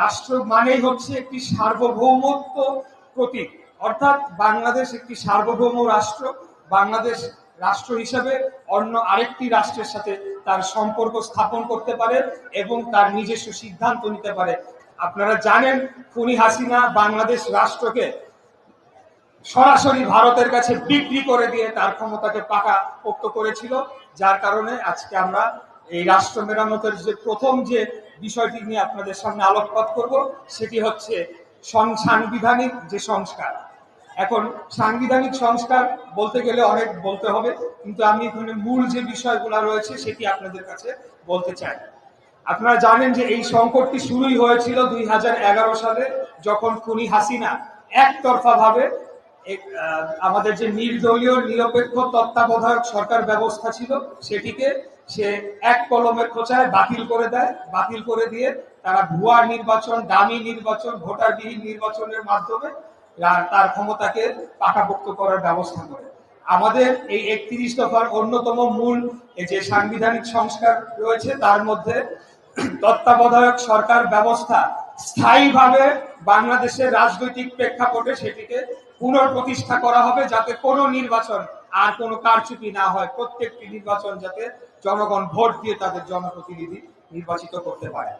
রাষ্ট্র মানেই হচ্ছে একটি সার্বভৌমত্ব প্রতীক। অর্থাৎ বাংলাদেশ একটি সার্বভৌম রাষ্ট্র। বাংলাদেশ রাষ্ট্র হিসাবে অন্য আরেকটি রাষ্ট্রের সাথে তার সম্পর্ক স্থাপন করতে পারে এবং তার নিজস্ব সিদ্ধান্ত নিতে পারে। আপনারা জানেন, খুনি হাসিনা বাংলাদেশ রাষ্ট্রকে সরাসরি ভারতের কাছে বিক্রি করে দিয়ে তার ক্ষমতাকে পাকা পোক্ত করেছিল। যার কারণে আজকে আমরা এই রাষ্ট্র মেরামতের যে প্রথম যে বিষয়টি নিয়ে আপনাদের সামনে আলোকপাত করব সেটি হচ্ছে সাংবিধানিক যে সংস্কার। এখন সাংবিধানিক সংস্কার বলতে গেলে অনেক বলতে হবে কিন্তু আমি এখানে মূল যে বিষয়গুলো রয়েছে সেটি আপনাদের কাছে বলতে চাই। আপনারা জানেন যে এই সংকটটি শুরুই হয়েছিল দুই হাজার এগারো সালে যখন খুনি হাসিনা একতরফা ভাবে এক- আহ, আমাদের যে নির্দলীয় নিরপেক্ষ তত্ত্বাবধায়ক সরকার ব্যবস্থা ছিল সেটিকে সে এক কলমের খোঁচায়, বাতিল করে দেয়। বাতিল করে দিয়ে তারা ভুয়া নির্বাচন, দামি নির্বাচন, ভোটারবিহীন নির্বাচনের মাধ্যমে তার ক্ষমতাকে পাকাপোক্ত করার ব্যবস্থা করে। আমাদের এই একত্রিশ দফার অন্যতম মূল এই যে সাংবিধানিক সংস্কার রয়েছে, তার মধ্যে তত্ত্বাবধায়ক সরকার ব্যবস্থা স্থায়ীভাবে বাংলাদেশের রাজনৈতিক প্রেক্ষাপটে সেটিকে পুনঃপ্রতিষ্ঠা করা হবে যাতে কোনো নির্বাচন আর কোনো কারচুপি না হয়, প্রত্যেকটি নির্বাচন যাতে জনগণ ভোট দিয়ে তাদের জনপ্রতিনিধি নির্বাচিত করতে পারে।